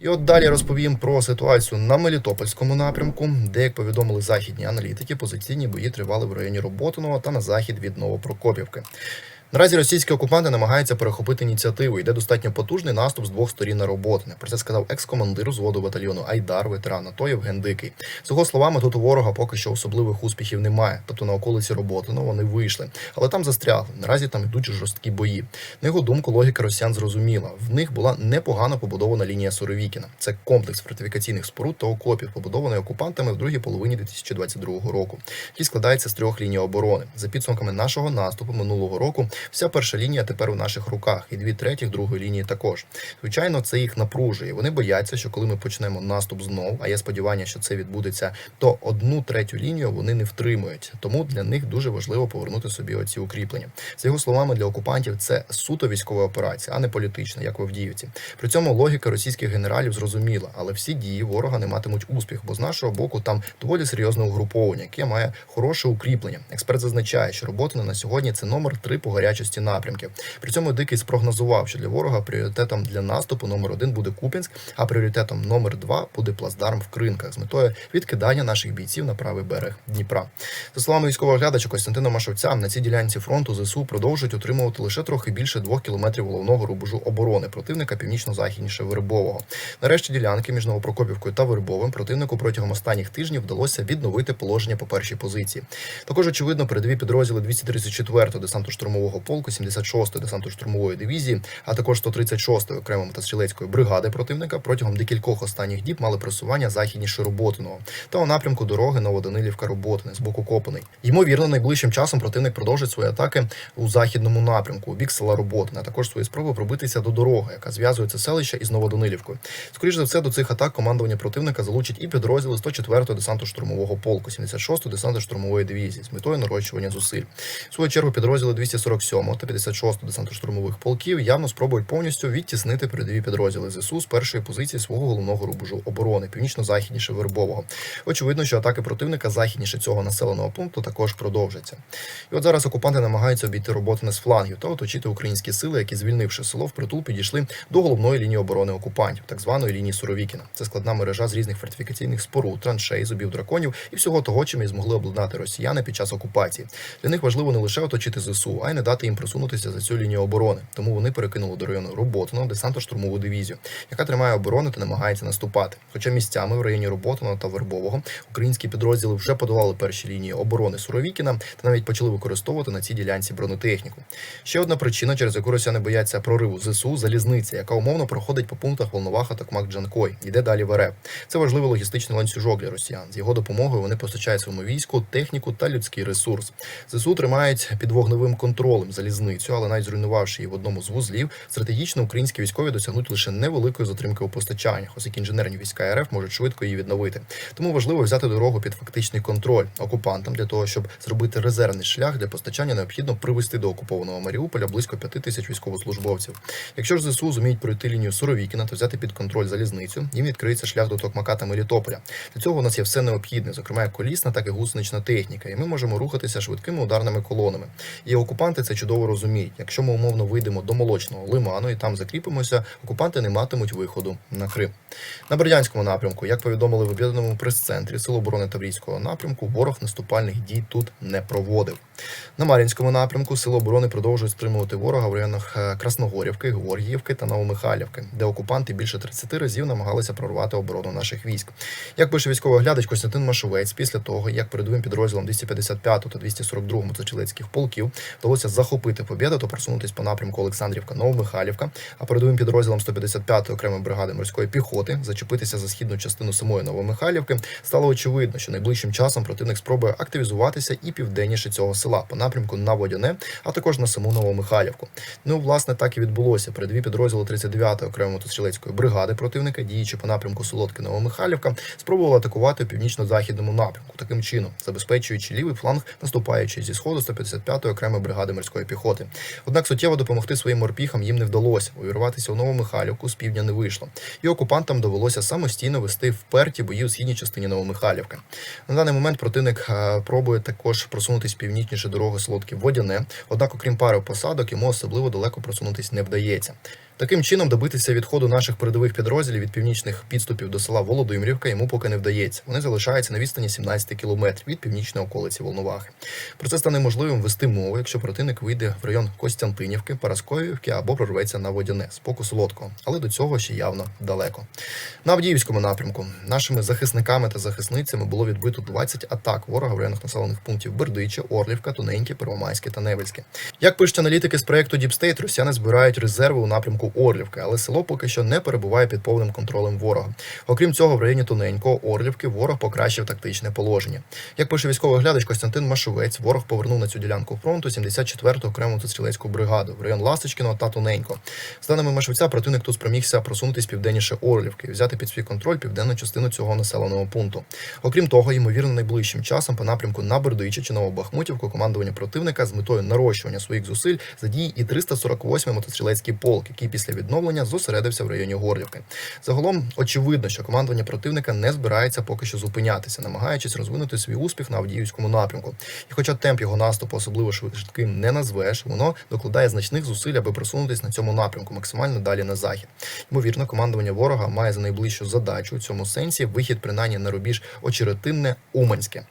І от далі розповім про ситуацію на Мелітопольському напрямку, де, як повідомили західні аналітики, позиційні бої тривали в районі Роботиного та на захід від Новопрокопівки. Наразі російські окупанти намагаються перехопити ініціативу. Йде достатньо потужний наступ з двох сторін на Роботине. Про це сказав екс-командир взводу батальйону Айдар, ветеран АТО Євген. З його словами, тут у ворога поки що особливих успіхів немає. Тобто на околиці Роботино вони вийшли, але там застрягли. Наразі там йдуть жорсткі бої. На його думку, логіка росіян зрозуміла. В них була непогано побудована лінія Суровікіна. Це комплекс фортифікаційних споруд та окопів, побудований окупантами в другій половині 2022 року, який складається з трьох ліній оборони. За підсумками нашого наступу минулого року, вся перша лінія тепер у наших руках, і дві третіх другої лінії також. Звичайно, це їх напружує. Вони бояться, що коли ми почнемо наступ знов, а є сподівання, що це відбудеться, то одну третю лінію вони не втримують. Тому для них дуже важливо повернути собі оці укріплення. За його словами, для окупантів це суто військова операція, а не політична, як в Авдіївці. При цьому логіка російських генералів зрозуміла, але всі дії ворога не матимуть успіху, бо з нашого боку там доволі серйозне угруповання, яке має хороше укріплення. Експерт зазначає, що робота на сьогодні це номер три по гарячості напрямків. При цьому дикий спрогнозував, що для ворога пріоритетом для наступу номер один буде Купінськ, а пріоритетом номер два буде плацдарм в Кринках з метою відкидання наших бійців на правий берег Дніпра. За словами військового глядача Костянтина Машовця, на цій ділянці фронту ЗСУ продовжують утримувати лише трохи більше двох кілометрів головного рубежу оборони противника північно-західніше Вербового. Нарешті ділянки між Новопрокопівкою та Вербовим противнику протягом останніх тижнів вдалося відновити положення по першій позиції. Також очевидно передові підрозділи 234-го десантно-штурмового полку, 76-ї десантно-штурмової дивізії, а також 136-ї окремої мотострілецької бригади противника протягом декількох останніх діб мали просування західніше Роботиного та у напрямку дороги Новоданилівка Роботине з боку Копаний. Ймовірно, найближчим часом противник продовжить свої атаки у західному напрямку, у бік села Роботине, а також свої спроби пробитися до дороги, яка зв'язує це селище із Новоданилівкою. Скоріше за все, до цих атак командування противника залучить і підрозділи 104-го десантно-штурмового полку, 76-ї десантно-штурмової дивізії з метою нарощування зусиль. В свою чергу підрозділи 247-го та 56-го десантно-штурмових полків явно спробують повністю відтіснити передові підрозділи ЗСУ з першої позиції свого головного рубежу оборони, північно-західніше Вербового. Очевидно, що атаки противника західніше цього населеного пункту також продовжаться. І от зараз окупанти намагаються обійти роботи з флангів та оточити українські сили, які, звільнивши село, впритул підійшли до головної лінії оборони окупантів, так званої лінії Суровікіна. Це складна мережа з різних фортифікаційних споруд, траншей, зубів драконів і всього того, чим і змогли обладнати росіяни під час окупації. Для них важливо не лише оточити ЗСУ, а й не дати їм просунутися за цю лінію оборони. Тому вони перекинули до району Роботино десантно-штурмову дивізію, яка тримає оборону та намагається наступати. Хоча місцями в районі Роботино та Вербового українські підрозділи вже подолали перші лінії оборони Суровікіна та навіть почали використовувати на цій ділянці бронетехніку. Ще одна причина, через яку росіяни бояться прориву ЗСУ залізниця, яка умовно проходить по пунктах Волноваха та Кмак-Джанкой, йде далі в РФ. Це важливий логістичний ланцюжок для росіян. З його допомогою вони постачають своєму війську, техніку та людський ресурс. ЗСУ тримають під вогневим контролем залізницю, але навіть зруйнувавши її в одному з вузлів, стратегічно українські військові досягнуть лише невеликої затримки у постачаннях, оскільки інженерні війська РФ можуть швидко її відновити. Тому важливо взяти дорогу під фактичний контроль окупантам для того, щоб зробити резервний шлях для постачання, необхідно привести до окупованого Маріуполя близько п'яти тисяч військовослужбовців. Якщо ж ЗСУ зуміють пройти лінію Суровікіна та взяти під контроль залізницю, їм відкриється шлях до Токмака та Мелітополя. Для цього у нас є все необхідне, зокрема як колісна, так і гусенична техніка, і ми можемо рухатися швидкими ударними колонами. І окупанти це чудово розуміють. Якщо ми умовно вийдемо до молочного лиману і там закріпимося, окупанти не матимуть виходу на Крим. На Бердянському напрямку, як повідомили в об'єднаному прес-центрі Сил оборони Таврійського напрямку, ворог наступальних дій тут не проводив. На Мар'їнському напрямку Сили оборони продовжують стримувати ворога в районах е, Красногорівки, Георгіївки та Новомихайлівки, де окупанти більше 30 разів намагалися прорвати оборону наших військ. Як пише військовий глядач Костянтин Машовець, після того, як передовим підрозділам 255 та 242 мотоциклетських полків вдалося захопити побєду та просунутись по напрямку Олександрівка Новомихайлівка, а передовим підрозділам 155-ї окремої бригади морської піхоти зачепитися за східну частину самої Новомихайлівки, стало очевидно, що найближчим часом противник спробує активізуватися і південніше цього села по напрямку на Водяне, а також на саму Новомихайлівку. Ну, власне, так і відбулося. Передові підрозділи 39-ї окремої мотострілецької бригади противника, діючи по напрямку Солодки Новомихайлівка, спробували атакувати у північно-західному напрямку, таким чином забезпечуючи лівий фланг, наступаючи зі сходу 155-ї окремої бригади морської піхоти. Однак суттєво допомогти своїм морпіхам їм не вдалося. Увірватися у Новомихайлівку з півдня не вийшло. І окупантам довелося самостійно вести вперті бої у східній частині Новомихайлівки. На даний момент противник е, пробує також просунутись північніше дороги Солодки Водяне. Однак, окрім пари посадок, йому особливо далеко просунутись не вдається. Таким чином, добитися відходу наших передових підрозділів від північних підступів до села Володимирівка йому поки не вдається. Вони залишаються на відстані 17 кілометрів від північної околиці Волновахи. Про це стане можливим вести мову, якщо противник вийде в район Костянтинівки, Парасковівки або прорветься на Водяне з боку Солодкого. Але до цього ще явно далеко. На Авдіївському напрямку нашими захисниками та захисницями було відбито 20 атак ворога в районах населених пунктів Бердичі, Орлівка, Тоненьке, Первомайське та Невельське. Як пишуть аналітики з проекту State, росіяни збирають резерви у напрямку Орлівки, але село поки що не перебуває під повним контролем ворога. Окрім цього, в районі Тоненького Орлівки ворог покращив тактичне положення. Як пише військовий глядач Костянтин Машовець, ворог повернув на цю ділянку фронту 74-ту окрему мотострілецьку бригаду в район Ласточкіного та Тоненько. З даними Машовця, противник тут спромігся просунутись південніше Орлівки і взяти під свій контроль південну частину цього населеного пункту. Окрім того, ймовірно, найближчим часом по напрямку на Бердичі чи Новобахмутівку командування противника з метою нарощування своїх зусиль задіє і 348-й мотострілецький полк, який після відновлення зосередився в районі Горлівки. Загалом очевидно, що командування противника не збирається поки що зупинятися, намагаючись розвинути свій успіх на Авдіївському напрямку. І хоча темп його наступу особливо швидким не назвеш, воно докладає значних зусиль, аби просунутися на цьому напрямку максимально далі на захід. Ймовірно, командування ворога має за найближчу задачу у цьому сенсі вихід принаймні на рубіж очеретинне Уманське.